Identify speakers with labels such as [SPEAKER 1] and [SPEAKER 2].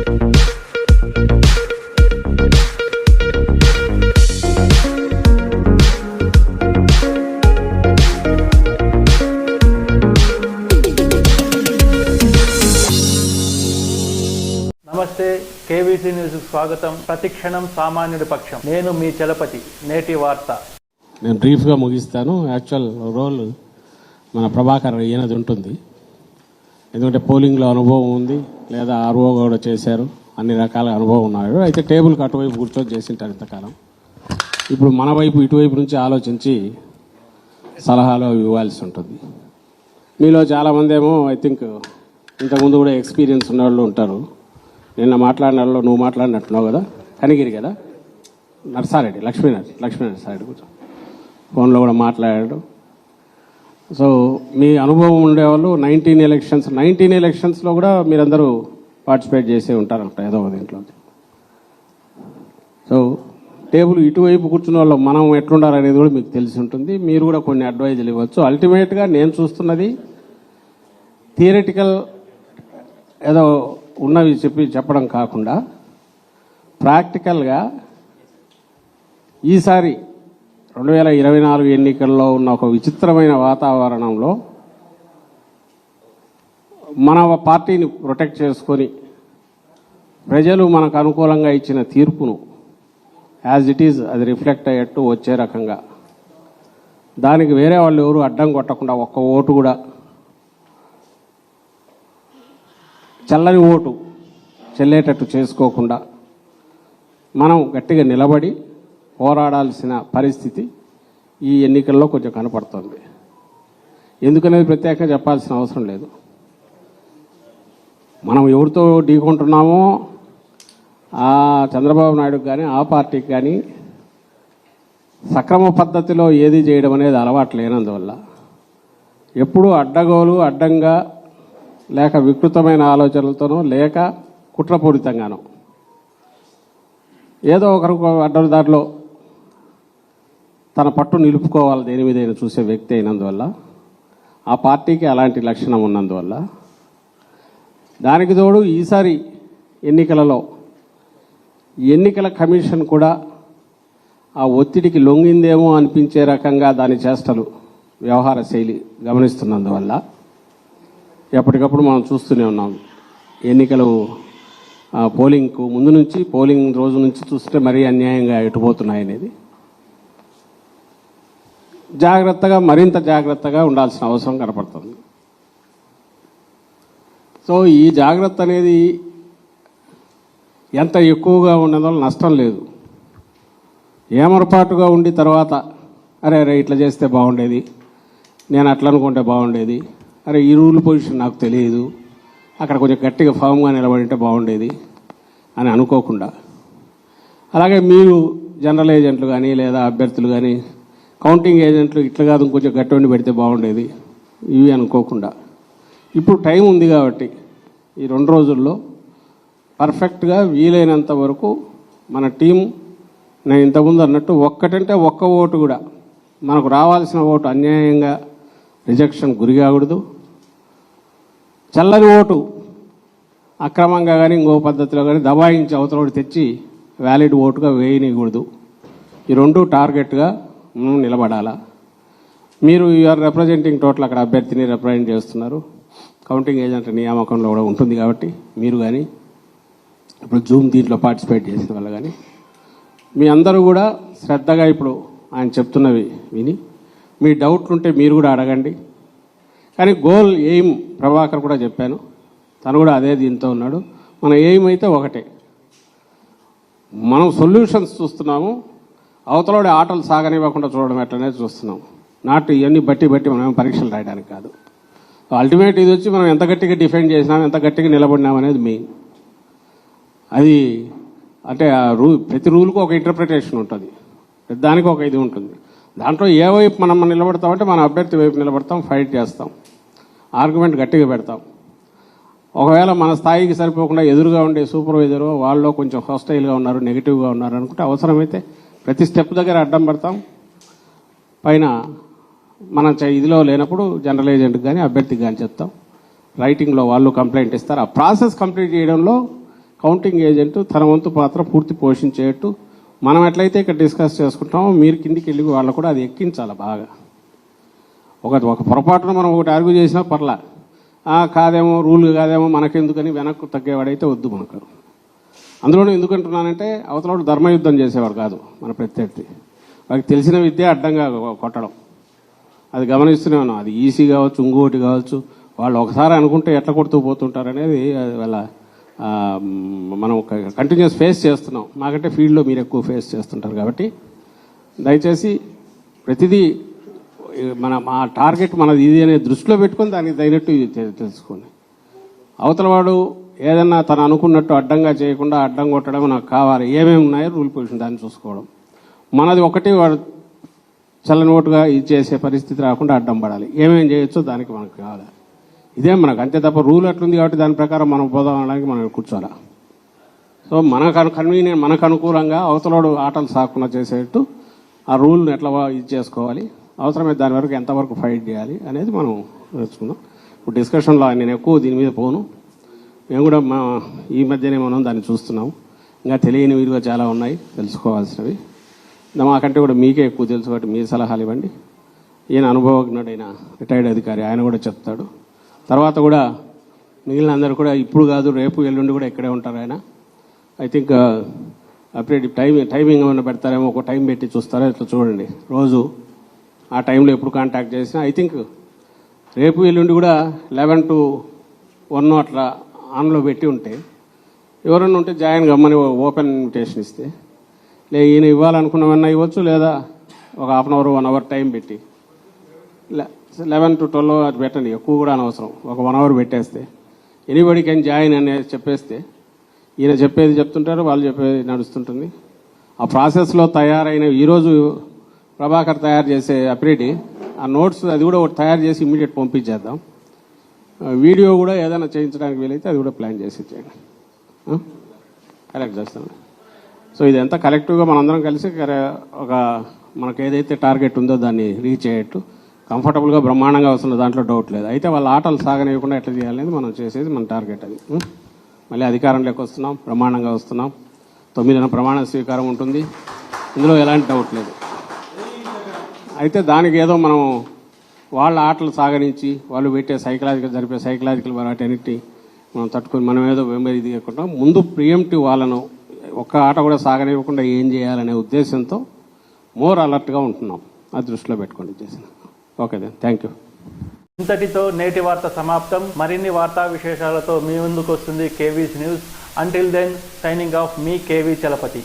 [SPEAKER 1] నమస్తే KVC news స్వాగతం. ప్రతిక్షణం సామాన్యుడి పక్షం. నేను మీ చలపతి నేటి వార్త.
[SPEAKER 2] నేను బ్రీఫ్గా ముగిస్తాను. యాక్చువల్ రోల్ మన ప్రభాకర్ ఈయనది ఉంటుంది. ఎందుకంటే పోలింగ్లో అనుభవం ఉంది లేదా ఆర్ఓ కూడా చేశారు. అన్ని రకాల అనుభవం ఉన్నాడు అయితే టేబుల్కి అటువైపు కూర్చొని చేసింటారు ఇంతకాలం. ఇప్పుడు మన వైపు ఇటువైపు నుంచి ఆలోచించి సలహాలు అవి ఇవ్వాల్సి ఉంటుంది. మీలో చాలామంది ఏమో ఐ థింక్ ఇంతకుముందు కూడా ఎక్స్పీరియన్స్ ఉన్న వాళ్ళు ఉంటారు. నిన్న మాట్లాడిన వాళ్ళు నువ్వు మాట్లాడినట్టున్నావు కదా? కనిగిరి కదా? నర్సారెడ్డి లక్ష్మీనాథ్ లక్ష్మీనాథ్ నర్సారెడ్డి కూర్చో. ఫోన్లో కూడా మాట్లాడాడు. సో మీ అనుభవం ఉండేవాళ్ళు నైన్టీన్ ఎలక్షన్స్ నైన్టీన్ ఎలక్షన్స్లో కూడా మీరందరూ పార్టిసిపేట్ చేసే ఉంటారంట ఏదో ఒక దీంట్లో సో టేబుల్ ఇటువైపు కూర్చున్న వాళ్ళు మనం ఎట్లుండాలనేది కూడా మీకు తెలిసి ఉంటుంది. మీరు కూడా కొన్ని అడ్వైజులు ఇవ్వచ్చు. అల్టిమేట్గా నేను చూస్తున్నది థియరిటికల్ ఏదో ఉన్నవి చెప్పి చెప్పడం కాకుండా ప్రాక్టికల్గా ఈసారి రెండు వేల ఇరవై నాలుగు ఎన్నికల్లో ఉన్న ఒక విచిత్రమైన వాతావరణంలో మన పార్టీని ప్రొటెక్ట్ చేసుకొని ప్రజలు మనకు అనుకూలంగా ఇచ్చిన తీర్పును యాజ్ ఇట్ ఈజ్ అది రిఫ్లెక్ట్ అయ్యేట్టు వచ్చే రకంగా. దానికి వేరే వాళ్ళు ఎవరు అడ్డం కొట్టకుండా ఒక్క ఓటు కూడా చల్లని ఓటు చెల్లేటట్టు చేసుకోకుండా మనం గట్టిగా నిలబడి పోరాడాల్సిన పరిస్థితి ఈ ఎన్నికల్లో కొంచెం కనపడుతుంది. ఎందుకనేది ప్రత్యేకంగా చెప్పాల్సిన అవసరం లేదు. మనం ఎవరితో ఢీకొంటున్నామో ఆ చంద్రబాబు నాయుడుకి కానీ ఆ పార్టీకి కానీ సక్రమ పద్ధతిలో ఏది చేయడం అనేది అలవాటు లేనందువల్ల ఎప్పుడూ అడ్డగోలు అడ్డంగా లేక వికృతమైన ఆలోచనలతోనో లేక కుట్రపూరితంగానో ఏదో ఒకరు అడ్డదారిలో తన పట్టు నిలుపుకోవాలి దేని మీద అయినా చూసే వ్యక్తి అయినందువల్ల ఆ పార్టీకి అలాంటి లక్షణం ఉన్నందువల్ల దానికి తోడు ఈసారి ఎన్నికలలో ఎన్నికల కమిషన్ కూడా ఆ ఒత్తిడికి లొంగిందేమో అనిపించే రకంగా దాని చేష్టలు వ్యవహార శైలి గమనిస్తున్నందువల్ల ఎప్పటికప్పుడు మనం చూస్తూనే ఉన్నాం. ఎన్నికలు పోలింగ్కు ముందు నుంచి పోలింగ్ రోజు నుంచి చూస్తే మరీ అన్యాయంగా ఎటుపోతున్నాయి అనేది. జాగ్రత్తగా మరింత జాగ్రత్తగా ఉండాల్సిన అవసరం కనపడుతుంది. సో ఈ జాగ్రత్త అనేది ఎంత ఎక్కువగా ఉన్నదో నష్టం లేదు. ఏమరపాటుగా ఉండి తర్వాత అరే అరే ఇట్లా చేస్తే బాగుండేది నేను అట్లా అనుకుంటే బాగుండేది అరే ఈ రూల్ పొజిషన్ నాకు తెలియదు అక్కడ కొంచెం గట్టిగా ఫామ్గా నిలబడి ఉంటే బాగుండేది అని అనుకోకుండా. అలాగే మీరు జనరల్ ఏజెంట్లు కానీ లేదా అభ్యర్థులు కానీ కౌంటింగ్ ఏజెంట్లు ఇట్లా కాదు ఇంకొంచెం గట్టి పెడితే బాగుండేది. ఇవి అనుకోకుండా. ఇప్పుడు టైం ఉంది కాబట్టి ఈ రెండు రోజుల్లో పర్ఫెక్ట్గా వీలైనంత వరకు మన టీం నేను ఇంతకుముందు అన్నట్టు ఒక్కటంటే ఒక్క ఓటు కూడా మనకు రావాల్సిన ఓటు అన్యాయంగా రిజెక్షన్ గురి కాకూడదు. చల్లని ఓటు అక్రమంగా కానీ ఇంకో పద్ధతిలో కానీ దబాయించి అవతలోటి తెచ్చి వ్యాలిడ్ ఓటుగా వేయనీయకూడదు. ఈ రెండు టార్గెట్గా నిలబడాలా? మీరు యూఆర్ రిప్రజెంటింగ్ టోటల్ అక్కడ అభ్యర్థిని రిప్రజెంట్ చేస్తున్నారు. కౌంటింగ్ ఏజెంట్ నియామకంలో కూడా ఉంటుంది కాబట్టి మీరు కానీ ఇప్పుడు జూమ్ దీంట్లో పార్టిసిపేట్ చేసిన వల్ల కానీ మీ అందరూ కూడా శ్రద్ధగా ఇప్పుడు ఆయన చెప్తున్నవి విని మీ డౌట్లు ఉంటే మీరు కూడా అడగండి. కానీ గోల్ ఎయిమ్ ప్రభాకర్ కూడా చెప్పాను. తను కూడా అదే దీంతో ఉన్నాడు. మన ఎయిమ్ అయితే ఒకటే. మనం సొల్యూషన్స్ చూస్తున్నాము. అవతలోడి ఆటలు సాగనివ్వకుండా చూడడం ఎట్లనే చూస్తున్నాం. నాటు ఇవన్నీ బట్టి బట్టి మనం పరీక్షలు రాయడానికి కాదు. అల్టిమేట్ ఇది వచ్చి మనం ఎంత గట్టిగా డిఫెండ్ చేసినాం ఎంత గట్టిగా నిలబడినాం అనేది మెయిన్ అది అంటే ఆ రూ ప్రతి రూల్కి ఒక ఇంటర్ప్రిటేషన్ ఉంటుంది. దానికి ఒక ఇది ఉంటుంది. దాంట్లో ఏ వైపు మనం నిలబడతామంటే మన అభ్యర్థి వైపు నిలబడతాం ఫైట్ చేస్తాం. ఆర్గ్యుమెంట్ గట్టిగా పెడతాం. ఒకవేళ మన స్థాయికి సరిపోకుండా ఎదురుగా ఉండే సూపర్వైజరు వాళ్ళు కొంచెం హాస్టైల్గా ఉన్నారు నెగిటివ్గా ఉన్నారు అనుకుంటే అవసరమైతే ప్రతి స్టెప్ దగ్గర అడ్డం పడతాం. పైన మన ఇదిలో లేనప్పుడు జనరల్ ఏజెంట్కి కానీ అభ్యర్థికి కానీ చెప్తాం. రైటింగ్లో వాళ్ళు కంప్లైంట్ ఇస్తారు. ఆ ప్రాసెస్ కంప్లీట్ చేయడంలో కౌంటింగ్ ఏజెంట్ తన వంతు పాత్ర పూర్తి పోషించేట్టు మనం ఎట్లయితే ఇక్కడ డిస్కస్ చేసుకుంటామో మీరు కిందికి వెళ్ళి వాళ్ళు కూడా అది ఎక్కించాలి బాగా. ఒక ఒక పొరపాటున మనం ఒకటి ఆర్గ్యూ చేసినా పర్లా. కాదేమో రూల్ కాదేమో మనకెందుకని వెనక్కు తగ్గేవాడైతే వద్దు మనకు. అందులోనూ ఎందుకంటున్నానంటే అవతలవాడు ధర్మయుద్ధం చేసేవాడు కాదు మన ప్రత్యర్థి. వాడికి తెలిసిన విద్య అడ్డంగా కొట్టడం. అది గమనిస్తూనే ఉన్నాం అది ఈసీ కావచ్చు ఇంకోటి కావచ్చు. వాళ్ళు ఒకసారి అనుకుంటే ఎట్లా కొడుతూ పోతుంటారు అనేది అది వాళ్ళ మనం మనం కంటిన్యూస్ ఫేస్ చేస్తున్నాం. మాకంటే ఫీల్డ్లో మీరు ఎక్కువ ఫేస్ చేస్తుంటారు కాబట్టి. దయచేసి ప్రతిదీ మన మా టార్గెట్ మనది ఇది అనే దృష్టిలో పెట్టుకొని దానికి తగినట్టు తెలుసుకోండి. అవతల వాడు ఏదన్నా తను అనుకున్నట్టు అడ్డంగా చేయకుండా అడ్డం కొట్టడం నాకు కావాలి. ఏమేమి ఉన్నాయో రూల్ పొజిషన్ దాన్ని చూసుకోవడం. మనది ఒకటి వాడు చల్లని ఇది చేసే పరిస్థితి రాకుండా అడ్డం పడాలి. ఏమేమి చేయొచ్చో దానికి మనకు కావాలి. ఇదే మనకు అంతే తప్ప రూల్ అట్లుంది కాబట్టి దాని ప్రకారం మనం పోదాం అనడానికి మనం కూర్చోాలా సో మనకు కన్వీనియంట్ మనకు అనుకూలంగా అవతలోడు ఆటలు సాకుండా చేసేట్టు ఆ రూల్ని ఎట్లా ఇది చేసుకోవాలి. అవసరమైతే దాని వరకు ఎంతవరకు ఫైట్ చేయాలి అనేది మనం నేర్చుకుందాం. ఇప్పుడు డిస్కషన్లో నేను ఎక్కువ దీని మీద పోను. మేము కూడా మా ఈ మధ్యనే మనం దాన్ని చూస్తున్నాం. ఇంకా తెలియని విలువ చాలా ఉన్నాయి తెలుసుకోవాల్సినవి. మాకంటే కూడా మీకే ఎక్కువ తెలుసు కాబట్టి మీ సలహాలు ఇవ్వండి. ఈయన అనుభవజ్ఞుడైన రిటైర్డ్ అధికారి ఆయన కూడా చెప్తాడు. తర్వాత కూడా మిగిలిన అందరూ కూడా ఇప్పుడు కాదు రేపు ఎల్లుండి కూడా ఇక్కడే ఉంటారు ఆయన. I think update time timing ఏమైనా పెడతారేమో ఒక టైం పెట్టి చూస్తారో ఇట్లా చూడండి. రోజు ఆ టైంలో ఎప్పుడు కాంటాక్ట్ చేసినా ఐ థింక్ రేపు ఎల్లుండి కూడా లెవెన్ టు వన్ అట్లా ఆన్లో పెట్టి ఉంటే ఎవరన్నా ఉంటే జాయిన్ గమ్మని ఓపెన్ ఇన్విటేషన్ ఇస్తే లే ఈయన ఇవ్వాలనుకున్నవన్నా ఇవ్వచ్చు లేదా ఒక half an hour one hour time పెట్టి. లెవెన్ టు ట్వెల్వ్ అది పెట్టండి ఎక్కువ కూడా అనవసరం. ఒక వన్ అవర్ పెట్టేస్తే. ఎనీబడి కెన్ జాయిన్ అని చెప్పేస్తే ఈయన చెప్పేది చెప్తుంటారు వాళ్ళు చెప్పేది నడుస్తుంటుంది. ఆ ప్రాసెస్లో తయారైన ఈరోజు ప్రభాకర్ తయారు చేసే అప్రేటి ఆ నోట్స్ అది కూడా ఒకటి తయారు చేసి ఇమీడియట్ పంపించేద్దాం. వీడియో కూడా ఏదైనా చేయించడానికి వీలైతే అది కూడా ప్లాన్ చేసి ఇచ్చేయండి. కలెక్ట్ చేస్తాను సో ఇది ఎంత కలెక్టివ్గా మనందరం కలిసి ఒక మనకు ఏదైతే టార్గెట్ ఉందో దాన్ని రీచ్ అయ్యేట్టు కంఫర్టబుల్గా బ్రహ్మాండంగా వస్తున్న దాంట్లో డౌట్ లేదు. అయితే వాళ్ళ ఆటలు సాగనివ్వకుండా ఎట్లా చేయాలనేది మనం చేసేది మన టార్గెట్ అది. మళ్ళీ అధికారంలోకి వస్తున్నాం బ్రహ్మాండంగా వస్తున్నాం. తొమ్మిదిన ప్రమాణ స్వీకారం ఉంటుంది. ఇందులో ఎలాంటి డౌట్ లేదు. అయితే దానికి ఏదో మనం వాళ్ళ ఆటలు సాగరించి వాళ్ళు పెట్టే సైకలాజికల్ జరిపే సైకలాజికల్ వాటన్నిటి మనం తట్టుకొని మనం ఏదో వెంబడి ఇది ముందు ప్రియంటివ్ వాళ్ళను ఒక్క ఆట కూడా సాగనివ్వకుండా ఏం చేయాలనే ఉద్దేశంతో మోర్ అలర్ట్గా ఉంటున్నాం. అది దృష్టిలో పెట్టుకోండి చేసిన ఓకే దెన్ థ్యాంక్ యూ
[SPEAKER 1] ఇంతటితో నేటి వార్త సమాప్తం. మరిన్ని వార్తా విశేషాలతో మీ ముందుకు వస్తుంది KV's news. Until then signing off మీ కేవీ చలపతి.